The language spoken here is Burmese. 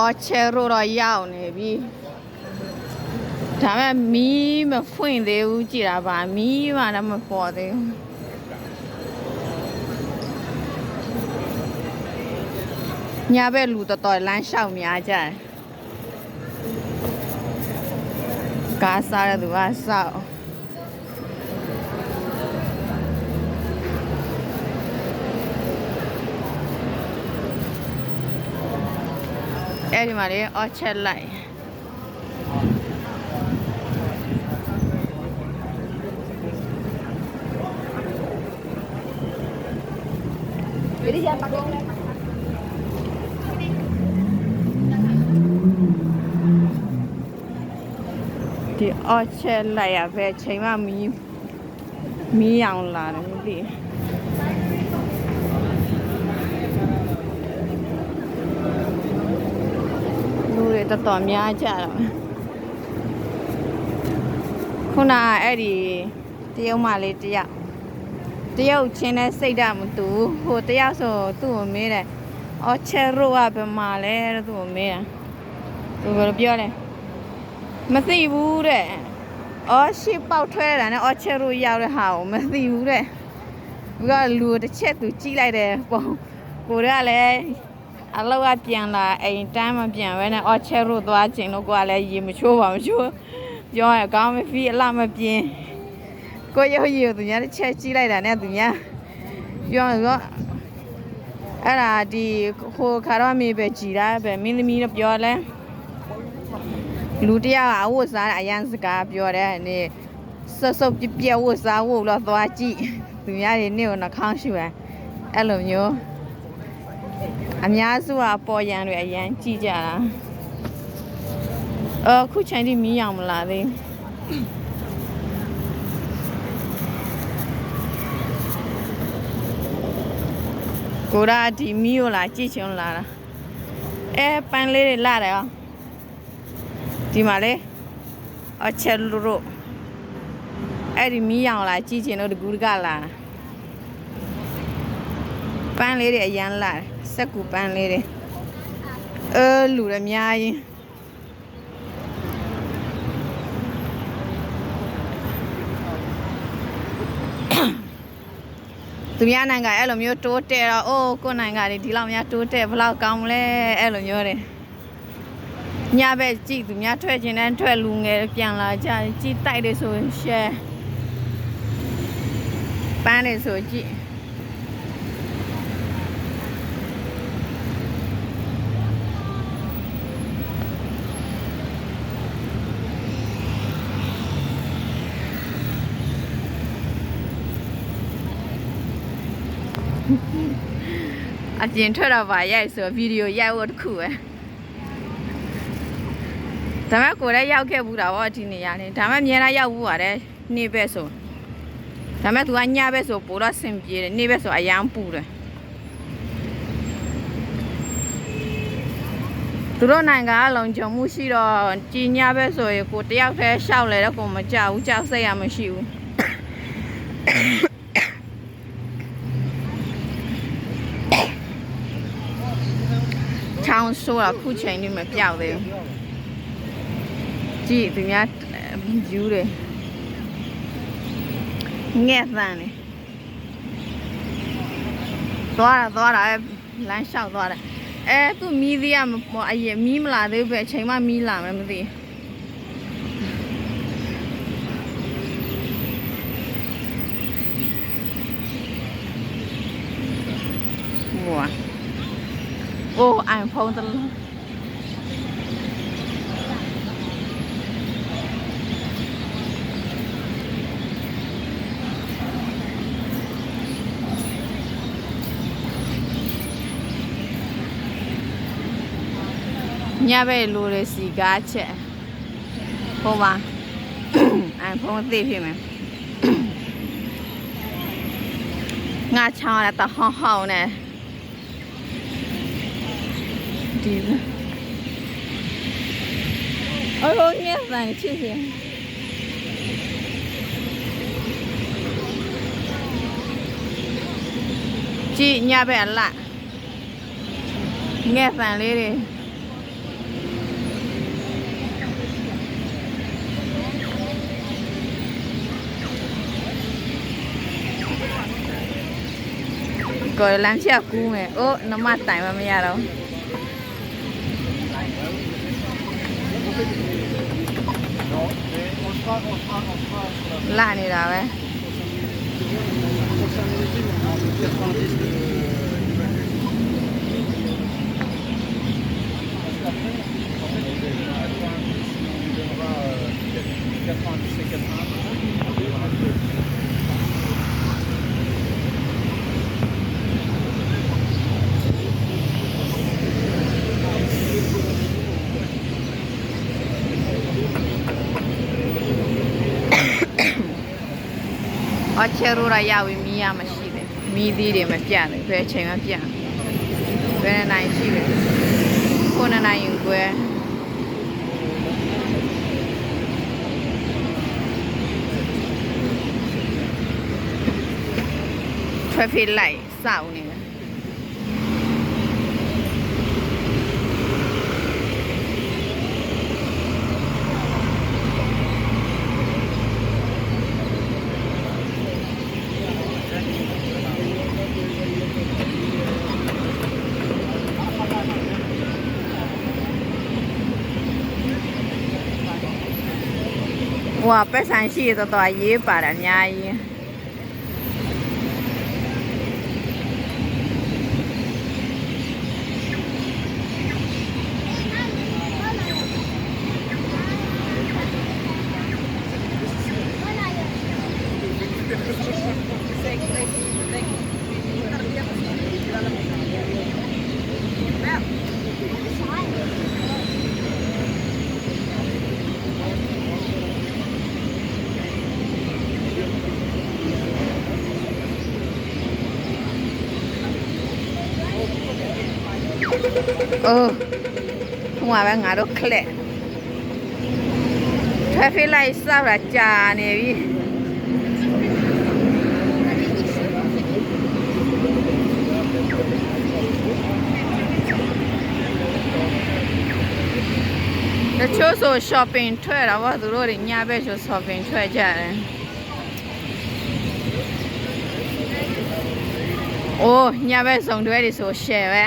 အော်ချယ်ရိုတော့ရောက်နေပြီဒါပေမဲ့မီးမဖွင့်သေးဘူးကြည်တာပါမီးမှလည်းမပေါ်သေးဘူးညာဘက်လူတော်တော်လမ်းလျှောက်များကြတယ်ကားစားတဲ့သူကစောက် အဲ့ဒီမှာလေအော်ချက်လိုက်ဒီအော်ချက်လိုက်ရပဲချိန်မှမီးမီးအောင်လာတယ်မသိဘူးလူ တွေတော်တော်များကြတော့ခုနကအဲ့ဒီတရုတ်မလေးတယောက်တရုတ်ချင်းနဲ့စိတ်ဓာတ်မတူဘူးဟိုတယောက်ဆိုသူ့ကိုမေးတယ်အော်ချက်ရိုကဘယ်မှာလဲတဲ့သူ့ကိုမေးတာသူကပြောတယ်မသိဘူးတဲ့။အော်ရှစ်ပေါက်ထွဲတာနဲ့အော်ချက်လို့ရောက်တဲ့ဟာကိုမသိဘူးတဲ့။ဘုကလူတစ်ချက်သူကြီးလိုက်တယ်ပေါ့။ကိုရကလည်း အလောက်ကပြန်လာအိမ်တန်းမပြန်ဘဲနဲ့အော်ချက်လို့သွားခြင်းလို့ကိုကလည်းရေမချိုးပါမချိုး။ပြောရကောင်းမဖီးအလှမပြင်း။ကိုရုပ်ရည်သူများတစ်ချက်ကြီးလိုက်တာနဲ့သူများပြောတော့အဲ့ဒါဒီဟိုခါတော့မေပဲကြည်တာပဲမင်းသမီးတော့ပြောလဲလူတယောက်အဝတ်စားအရန်စကားပြောတယ်နေဆွတ်ဆွတ်ပြပြဝတ်စားဝတ်လို့သွားကြည့်သူများတွေနေကိုနှာခေါင်းရှူတယ်အဲ့လိုမျိုး အများစုကပေါ်ရန်တွေအရန်ကြည့်ကြတာအခုချိန်ထိမီးအောင်မလာသေးကိုရာဒီမီးကိုလာကြည့်ချင်လာတာအဲပန်းလေးတွေလာတယ်ဟောဒီမှာလေအချက်လူတို့အဲ့ဒီမီးရောင်လာကြည့်ချင်လို့တကူတကလာတာ ပန်းလေးတွေအရန်လာတယ်စက်ကူပန်းလေးတွေအဲလူတွေအများကြီးသူများနိုင်ငံအဲ့လိုမျိုးတိုးတက်တော့အိုးကိုယ်နိုင်ငံတွေဒီလောက်များတိုးတက်ဘယ်လောက်ကောင်းမလဲအဲ့လိုမျိုးတွေညဘက်ကြည့်သူများထွက်ခြင်းနဲ့ထွက်လူငယ်ပြန်လာကြတယ်ကြည့်တိုက်တယ်ဆိုရင် share ပန်းတယ်ဆိုကြည့် အပြင်ထွက်တော့ဗာရိုက်ဆိုဗီဒီယိုရိုက်ဖို့တစ်ခုပဲဒါမဲ့ကိုယ်လည်းရောက်ခဲ့ဘူးတာဗောဒီနေရာနေဒါမဲ့အများအားရောက်ဘူးပါတယ်နေဘက်ဆိုဒါမဲ့သူကညဘက်ဆိုပိုတော့ဆင်ပြေတယ်နေဘက်ဆိုအရန်ပူတယ်သူတို့နိုင်ငံကလုံခြုံမှုရှိတော့ကြီးညဘက်ဆိုရင်ကိုတယောက်တည်းရှောက်လဲတော့ကိုမကြောက်ဘူးကြောက်စိတ်ရမရှိဘူး ချောင်းဆိုးတာခုချိန်នេះမပြောက်သေးဘူးကြည့်သူများယူတယ်ငဲ့သန်းနေသွားတာသွားတာအဲလမ်းလျှောက်သွားတယ်အဲသူမီးသေးရမပေါ်အရင်မီးမလာသေးဘူးပဲအချိန်မှမီးလာမယ်မသိဘူးဟို အိုးအိုင်ဖုန်းတလုံးညဘက်လိုရစီကားချက်ဟိုမှာအဲဖုန်းသိဖြစ်မယ်ငါချောင်းရတဟောင်းဟောင်းနဲ့ gì ôi ôi nhé vàng chưa gì chị, nhà bè lạ. Nghe vàng lên đi rồi làm xe cu mẹ ô nó mát tại mà mẹ đâu. ယ်အိုးန အော်ချယ်ရိုးရရပြီမီးရမရှိတယ်မီးသီးတွေမပြတ်ဘူးဘယ်အချိန်မှပြတ်ဘယ်နှစ်နိုင်ရှိပဲခုနှစ်နိုင်ရင်ကွယ် traffic light စောင့်နေ ဟိုကပတ်စံရှိရတော့တော်ရေးပါတာအများကြီး အိုးဟိုမှာပဲငါတို့ခလက် traffic light စောက်တာကြာနေပြီတချို့ဆို shopping ထွက်တာပေါ့သူတို့တွေညဘက်ဆို shopping ထွက်ကြတယ်အိုးညဘက်ဆောင်တွဲတွေဆို share ပဲ